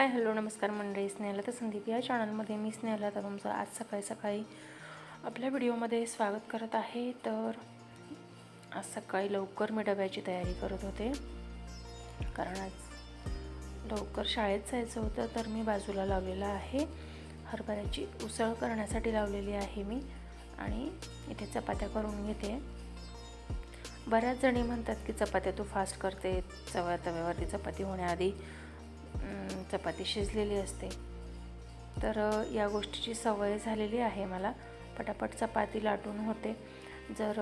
Hi hello नमस्कार मंडळी. स्नेहला तर संदीप या चॅनलमध्ये मी स्नेहला तर तुमचं आज सकाळी सकाळी आपल्या व्हिडिओमध्ये स्वागत करत आहे. तर आज सकाळी लवकर मी डब्याची तयारी करत होते. कारण आज लवकर शाळेत जायचं होतं तर मी बाजूला लावलेलं आहे. हरभऱ्याची उसळ करण्यासाठी लावलेली आहे मी आणि इथे चपात्या करून घेते. बऱ्याच जणी म्हणतात की चपात्या तू फास्ट करते. चव्या तव्यावरती चपाती होण्याआधी चपाती शिजलेली असते. तर या गोष्टीची सवय झालेली आहे मला. पटापट चपाती लाटून होते. जर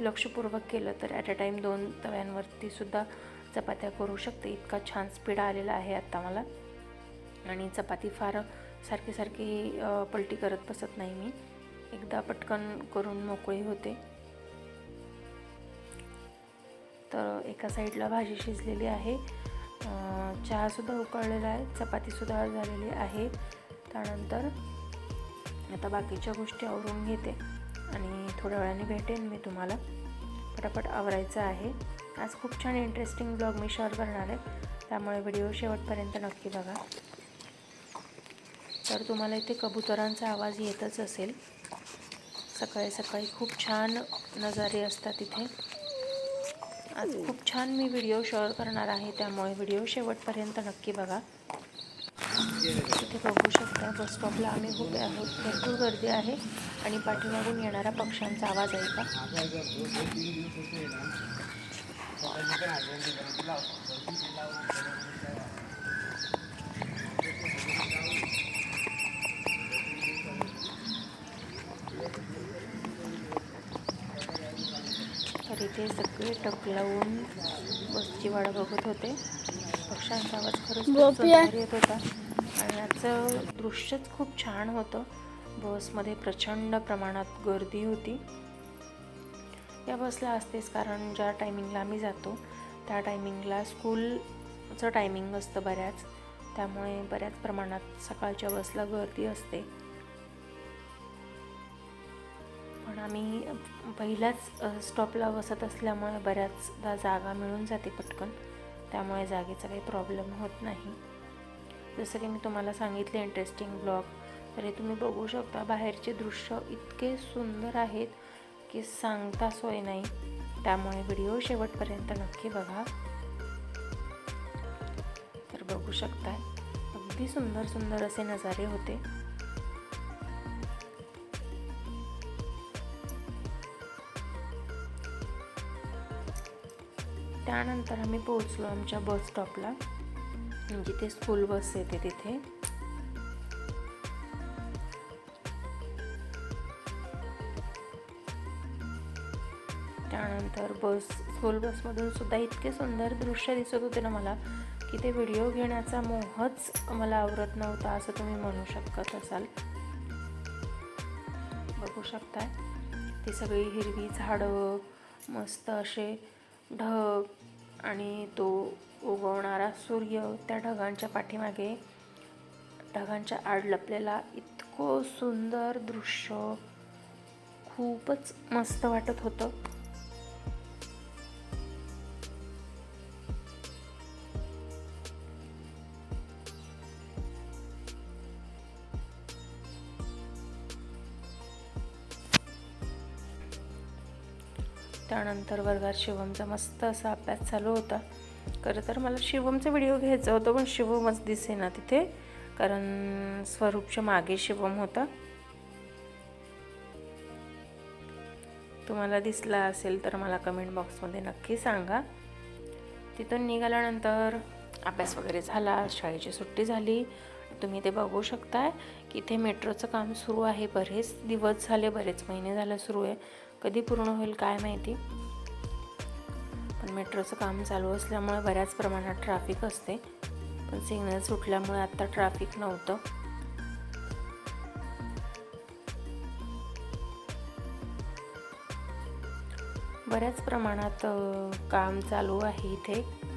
लक्षपूर्वक केलं तर ॲट अ टाईम दोन तव्यांवरती सुद्धा चपात्या करू शकते. इतका छान स्पीड आलेला आहे आत्ता मला. आणि चपाती फार सारखी सारखी पलटी करत बसत नाही मी. एकदा पटकन करून मोकळी होते. तर एका साईडला भाजी शिजलेली आहे. चहासुद्धा उकळलेला आहे चपातीसुद्धा झालेली आहे. त्यानंतर आता बाकीच्या गोष्टी आवरून घेते आणि थोड्या वेळाने भेटेन मी तुम्हाला. पटापट आवरायचं आहे. आज खूप छान इंटरेस्टिंग ब्लॉग मी शेअर करणार आहे. त्यामुळे व्हिडिओ शेवटपर्यंत नक्की बघा. तर तुम्हाला इथे कबुतरांचा आवाज येतच असेल. सकाळी सकाळी खूप छान नजारे असतात इथे. आज खूप छान मी व्हिडिओ शेअर करणार आहे त्यामुळे व्हिडिओ शेवटपर्यंत नक्की बघा. इथे बघू शकता बस स्टॉपला आम्ही उभे आहोत. भरपूर गर्दी आहे आणि पाठीमागून येणारा पक्ष्यांचा आवाज ऐका तर इथे सगळे टक लावून बसची वाट बघत होते. पक्ष्यांचा आवाज खरंच येत होता. आणि आजचं दृश्यच खूप छान होतं. बसमध्ये प्रचंड प्रमाणात गर्दी होती. या बसला असतेच कारण ज्या टायमिंगला आम्ही जातो त्या टायमिंगला स्कूलचं टायमिंग असतं बऱ्याच. त्यामुळे बऱ्याच प्रमाणात सकाळच्या बसला गर्दी असते. पण आम्ही पहिल्याच स्टॉपला बसत असल्यामुळे बऱ्याचदा जागा मिळून जाते पटकन. त्यामुळे जागेचा काही प्रॉब्लेम होत नाही. जसं की मी तुम्हाला सांगितले इंटरेस्टिंग ब्लॉग तर हे तुम्ही बघू शकता बाहेरचे दृश्य इतके सुंदर आहेत की सांगता सोय नाही. त्यामुळे व्हिडिओ शेवटपर्यंत नक्की बघा. तर बघू शकता अगदी सुंदर सुंदर असे नजारे होते. त्यानंतर आम्ही पोहोचलो आमच्या बस स्टॉपला. जिथे स्कूल बस येते तिथे. त्यानंतर बस स्कूल बसमधून सुद्धा इतके सुंदर दृश्य दिसत होते ना मला की ते व्हिडिओ घेण्याचा मोहच मला आवरत नव्हता असं तुम्ही म्हणू शकत असाल. बघू शकताय. ती सगळी हिरवी झाडं मस्त असे ढग आणि तो उगवणारा सूर्य त्या ढगांच्या पाठीमागे ढगांच्या आड लपलेला इतकं सुंदर दृश्य खूपच मस्त वाटत होतं. त्यानंतर वर्गात शिवमचा मस्त असा अभ्यास चालू होता. खरं तर मला शिवमचा व्हिडिओ घ्यायचा होता पण शिवमच दिसेना तिथे. कारण स्वरूपच्या मागे शिवम होता. तुम्हाला दिसला असेल तर मला कमेंट बॉक्समध्ये नक्की सांगा. तिथून निघाल्यानंतर अभ्यास वगैरे झाला शाळेची सुट्टी झाली. तुम्ही ते बघू शकताय की इथे मेट्रोचं काम सुरू आहे. बरेच दिवस झाले बरेच महिने झालं सुरू आहे. कधी पूर्ण होईल काय माहिती. पण मेट्रोचं काम चालू असल्यामुळे बऱ्याच प्रमाणात ट्रॅफिक असते. पण सिग्नल सुटल्यामुळे आत्ता ट्रॅफिक नव्हतं. बऱ्याच प्रमाणात काम चालू आहे इथे.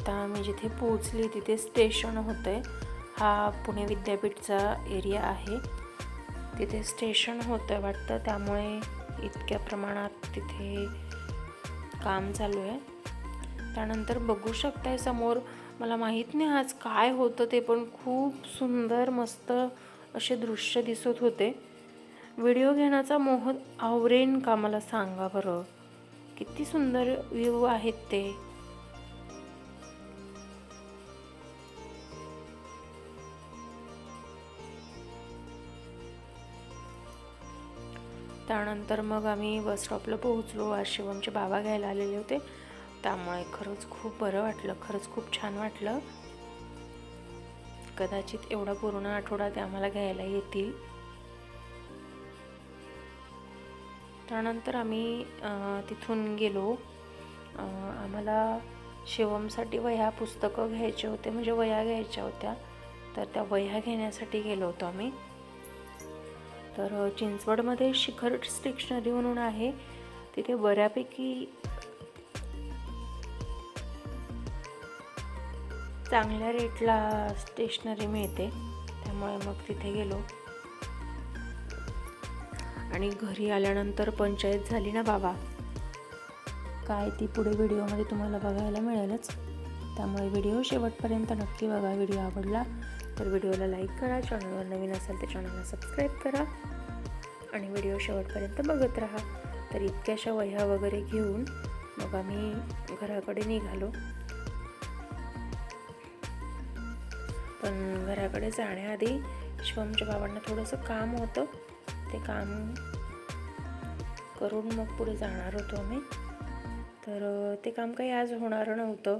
आत्ता मी जिथे पोहोचली तिथे स्टेशन होतं आहे हा पुणे विद्यापीठचा एरिया आहे. तिथे स्टेशन होतं वाटतं त्यामुळे इतक्या प्रमाणात तिथे काम चालू आहे. त्यानंतर बघू शकताय समोर मला माहीत नाही आज काय होतं ते पण खूप सुंदर मस्त असे दृश्य दिसत होते. व्हिडिओ घेण्याचा मोह आवरेन का मला सांगा बरं? किती सुंदर व्ह्यू आहेत ते. त्यानंतर मग आम्ही बसस्टॉपला पोहोचलो. आज शिवमचे बाबा घ्यायला आलेले होते. त्यामुळे खरंच खूप बरं वाटलं. खरंच खूप छान वाटलं. कदाचित एवढा पूर्ण आठवडा ते आम्हाला घ्यायला येतील. त्यानंतर आम्ही तिथून गेलो. आम्हाला शिवमसाठी वह्या पुस्तकं घ्यायचे होते म्हणजे वह्या घ्यायच्या होत्या. तर त्या वह्या घेण्यासाठी गेलो होतो आम्ही. तर चिंचवडमध्ये शिखर स्टेशनरी म्हणून आहे. तिथे बऱ्यापैकी चांगल्या रेटला स्टेशनरी मिळते. त्यामुळे मग तिथे गेलो. आणि घरी आल्यानंतर पंचायत झाली ना बाबा. काय ती पुढे व्हिडिओमध्ये तुम्हाला बघायला मिळेलच. त्यामुळे व्हिडिओ शेवटपर्यंत नक्की बघा. व्हिडिओ आवडला तर व्हिडिओला लाईक करा चॅनलवर नवीन असेल तर चॅनलला सबस्क्राईब करा आणि व्हिडिओ शेवटपर्यंत बघत राहा. तर इतक्याशा वह्या वगैरे घेऊन मग आम्ही घराकडे निघालो. पण घराकडे जाण्याआधी शिवमच्या बाबांना थोडंसं काम होतं. ते काम करून मग पुढे जाणार होतो आम्ही. तर ते काम काही आज होणार नव्हतं.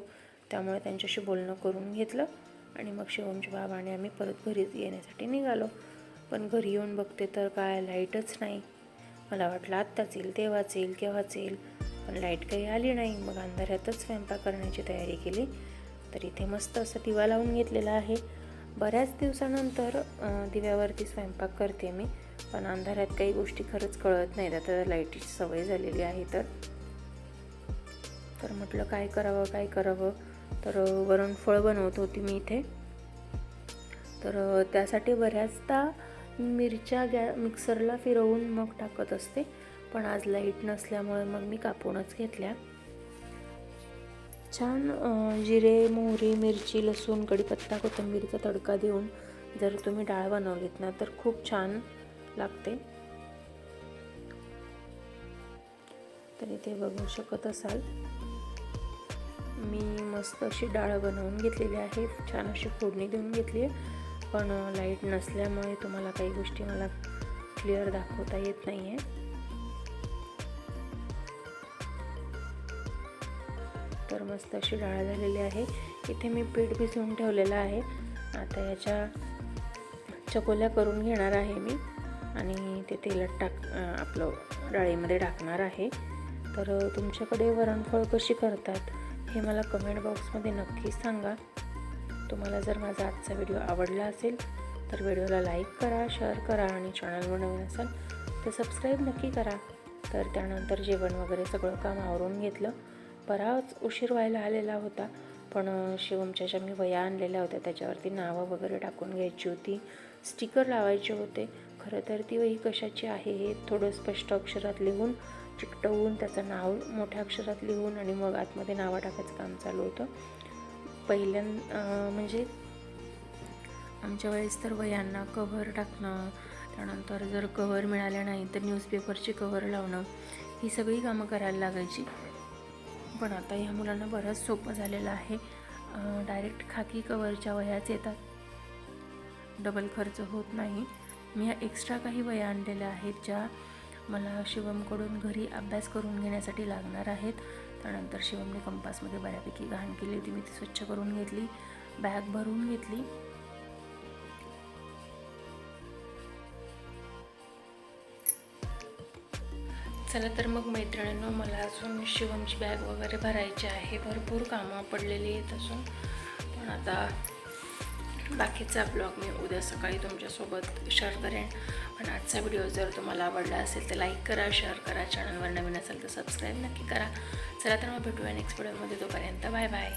त्यामुळे त्यांच्याशी बोलणं करून घेतलं. आणि मग शिवमचे बाबा आणि आम्ही परत घरी येण्यासाठी निघालो. पण घरी येऊन बघते तर काय लाईटच नाही. मला वाटलं आत्ताच येईल तेव्हाच येईल केव्हाच येईल. पण लाइट काही आली नाही. मग अंधारातच स्वयंपाक करण्याची तयारी केली. तर इथे मस्त असं दिवा लावून घेतलेला आहे. बऱ्याच दिवसानंतर दिव्यावरती स्वयंपाक करते मी. पण अंधारात काही गोष्टी खरंच कळत नाहीत. आता लाईटीची सवय झालेली आहे तर. तर म्हटलं काय करावं काय करावं? तर वरण फळ बनवत होती मी इथे. तर त्यासाठी बऱ्याचदा मिरच्या गॅ मिक्सरला फिरवून मग टाकत असते. पण आज लाइट नसल्यामुळे मग मी कापूनच घेतल्या. छान जिरे मोहरी मिरची लसूण कढीपत्ता कोथिंबीरचा तडका देऊन जर तुम्ही डाळ बनवलीत ना तर खूप छान लागते. तर इथे बघू शकत असाल. मी मस्त अशी डाळ बनवून घेतलेली आहे. छान अशी फोडणी देऊन घेतली आहे. पण लाइट नसल्यामुळे तुम्हाला काही गोष्टी मला क्लिअर दाखवता येत नाही आहे तर मस्त अशी डाळ झालेली आहे. इथे मी पीठ भिजवून ठेवलेलं आहे. आता याच्या चकोल्या करून घेणार आहे मी. आणि ते तेलात टाक आपलं डाळीमध्ये टाकणार आहे. तर तुमच्याकडे वरणफळ कशी करतात? हे मला कमेंट बॉक्समध्ये नक्की सांगा. तुम्हाला जर माझा आजचा व्हिडिओ आवडला असेल तर व्हिडिओला लाईक करा शेअर करा आणि चॅनलवर नवीन असाल तर सबस्क्राईब नक्की करा. तर त्यानंतर जेवण वगैरे सगळं काम आवरून घेतलं. बराच उशीर व्हायला आलेला होता पण शिवमच्या ज्या मी वया आणलेल्या होत्या त्याच्यावरती नावं वगैरे टाकून घ्यायची होती. स्टिकर लावायचे होते. खरं तर ती वही कशाची आहे हे थोडं स्पष्ट अक्षरात लिहून चिकटवून त्याचं नाव मोठ्या अक्षरात लिहून आणि मग आतमध्ये नावं टाकायचं काम चालू होतं. पहिल्यां म्हणजे आमच्या वेळेस तर वयांना कव्हर टाकणं त्यानंतर जर कव्हर मिळाल्या नाही तर न्यूजपेपरची कव्हर लावणं ही सगळी कामं करायला लागायची. पण आता ह्या मुलांना बरंच सोपं झालेलं आहे. डायरेक्ट खाकी कवरच्या वयाच येतात. डबल खर्च होत नाही. मी ह्या एक्स्ट्रा काही वया आणलेल्या आहेत ज्या मला शिवमकडून घरी अभ्यास करून घेण्यासाठी लागणार आहेत. त्यानंतर शिवमने कंपासमध्ये बऱ्यापैकी घाण केली होती. मी ती स्वच्छ करून घेतली. बॅग भरून घेतली. चला तर मग मैत्रिणींनो मला अजून शिवमची बॅग वगैरे भरायची आहे. भरपूर कामं पडलेली आहेत अजून. पण आता बाकीचा ब्लॉग मी उद्या सकाळी तुमच्यासोबत शेअर करेन. पण आजचा व्हिडिओ जर तुम्हाला आवडला असेल तर लाईक करा शेअर करा चॅनलवर नवीन असेल तर सबस्क्राईब नक्की करा. चला तर मग भेटूया नेक्स्ट व्हिडिओमध्ये तोपर्यंत बाय बाय.